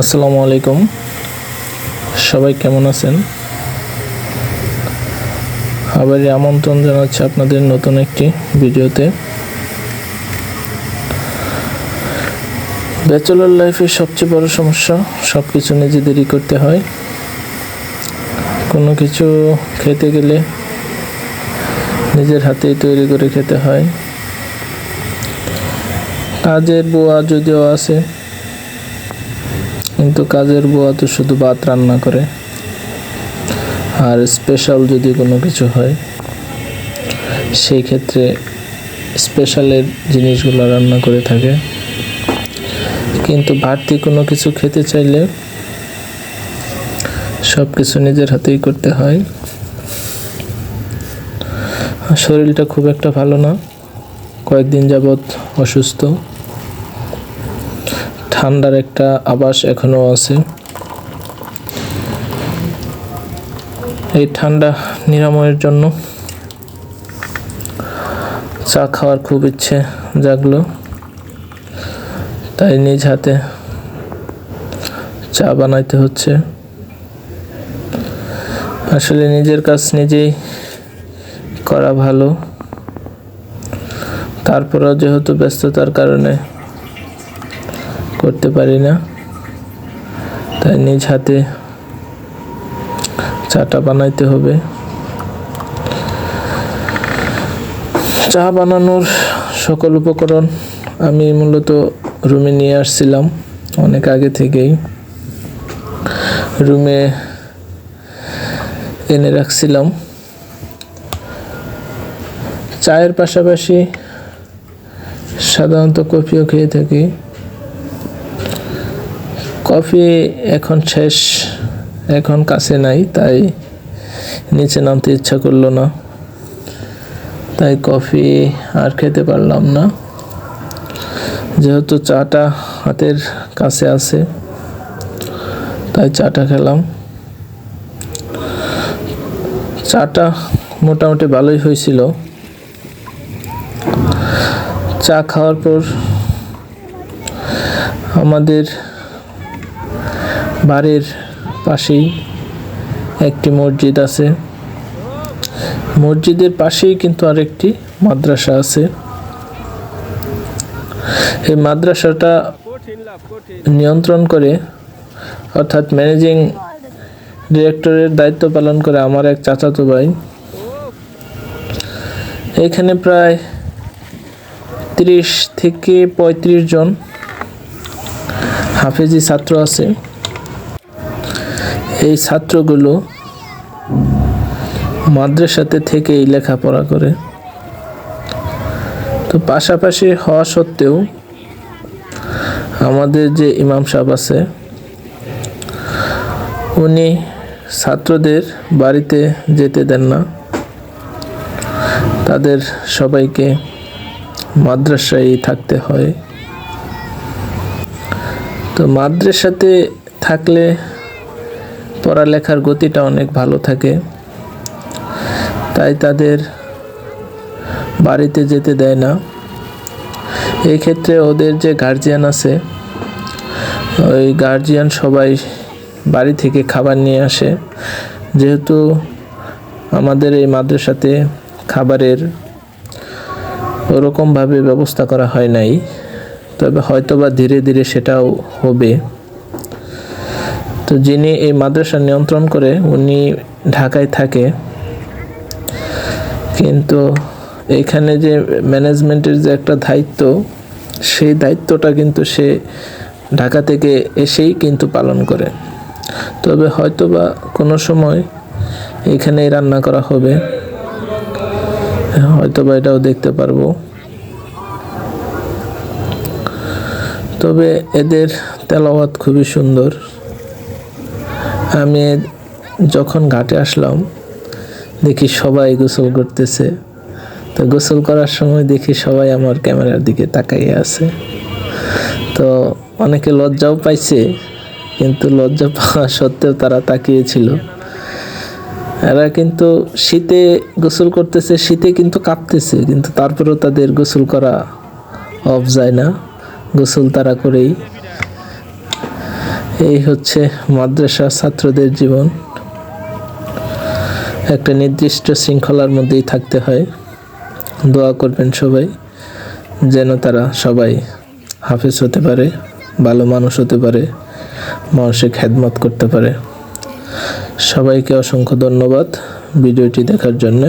আসসালামু আলাইকুম। সবাই কেমন আছেন? আবারই আমন্ত্রণ জানাচ্ছি আপনাদের নতুন একটি ভিডিওতে। ব্যাচেলর লাইফের সবচেয়ে বড় সমস্যা সব কিছু নিজেদেরই করতে হয়। কোনো কিছু খেতে গেলে নিজের হাতেই তৈরি করে খেতে হয়। কাজের বোয়া যদিও আছে কিন্তু কাজের বুয়া তো শুধু ভাত রান্না করে। আর স্পেশাল যদি কোনো কিছু হয়, সেই ক্ষেত্রে স্পেশালের জিনিসগুলো রান্না করে থাকে। কিন্তু বাড়তি কোনো কিছু খেতে চাইলে সব কিছু নিজের হাতেই করতে হয়। শরীরটা খুব একটা ভালো না। কয়েকদিন যাবৎ অসুস্থ। ঠান্ডার একটা আবাস এখনও আছে। এই ঠান্ডা নিরাময়ের জন্য চা খাওয়ার খুব ইচ্ছে জাগলো। তাই নিজ হাতে চা বানাইতে হচ্ছে। আসলে নিজের কাজ নিজেই করা ভালো। তারপরেও যেহেতু ব্যস্ততার কারণে করতে পারি না। তাই নিজ হাতে চাটা বানাইতে হবে। চা বানানোর সকল উপকরণ আমি মূলত রুমে নিয়ে আসছিলাম অনেক আগে থেকেই। রুমে এনে রাখছিলাম। চায়ের পাশাপাশি সাধারণত কফিও খেয়ে থাকি। কফি এখন শেষ, এখন কাছে নাই, তাই নিচে নামতে ইচ্ছা করল না। তাই কফি আর খেতে পারলাম না। যেহেতু চাটা হাতের কাছে আছে, তাই চাটা খেলাম। চাটা মোটামুটি ভালোই হয়েছিল। চা খাওয়ার পর আমাদের বাড়ির পাশেই একটি মসজিদ আছে। মসজিদের পাশেই কিন্তু আরেকটি মাদ্রাসা আছে। এই মাদ্রাসাটা নিয়ন্ত্রণ করে, অর্থাৎ ম্যানেজিং ডিরেক্টরের দায়িত্ব পালন করে আমার এক চাচাতো ভাই। এখানে প্রায় তিরিশ থেকে পঁয়ত্রিশ জন হাফেজি ছাত্র আছে। এই ছাত্রগুলো মাদ্রাসাতে থেকেই লেখাপড়া করে। তো পাশাপাশি হওয়া সত্ত্বেও আমাদের যে ইমাম সাহেব আছে, উনি ছাত্রদের বাড়িতে যেতে দেন না। তাদের সবাইকে মাদ্রাসায় থাকতে হয়। তো মাদ্রাসাতে থাকলে পড়ালেখার গতিটা অনেক ভালো থাকে। তাই তাদের বাড়িতে যেতে দেয় না। এই ক্ষেত্রে ওদের যে গার্জিয়ান আছে, ওই গার্জিয়ান সবাই বাড়ি থেকে খাবার নিয়ে আসে। যেহেতু আমাদের এই মাদ্রাসাতে খাবারের ওরকমভাবে ব্যবস্থা করা হয় নাই, তবে হয়তোবা ধীরে ধীরে সেটাও হবে। তো যিনি এই মাদ্রাসা নিয়ন্ত্রণ করে, উনি ঢাকায় থাকে। কিন্তু এখানে যে ম্যানেজমেন্টের যে একটা দায়িত্ব, সেই দায়িত্বটা কিন্তু সে ঢাকা থেকে এসেই কিন্তু পালন করে। তবে হয়তোবা কোনো সময় এখানেই রান্না করা হবে। হয়তোবা এটাও দেখতে পারব। তবে এদের তেলাওয়াত খুবই সুন্দর। আমি যখন ঘাটে আসলাম, দেখি সবাই গোসল করতেছে। তো গোসল করার সময় দেখি সবাই আমার ক্যামেরার দিকে তাকাইয়ে আছে। তো অনেকে লজ্জাও পাইছে, কিন্তু লজ্জা পাওয়া সত্ত্বেও তারা তাকিয়েছিল। এরা কিন্তু শীতে গোসল করতেছে, শীতে কিন্তু কাঁপতেছে, কিন্তু তারপরেও তাদের গোসল করা অফ যায় না। গোসল তারা করেই এই হচ্ছে মাদ্রাসা ছাত্রদের জীবন। একটা নির্দিষ্ট শৃঙ্খলার মধ্যেই থাকতে হয়। দোয়া করবেন সবাই, যেন তারা সবাই হাফেজ হতে পারে, ভালো মানুষ হতে পারে, মানুষের খেদমত করতে পারে। সবাইকে অসংখ্য ধন্যবাদ ভিডিওটি দেখার জন্য।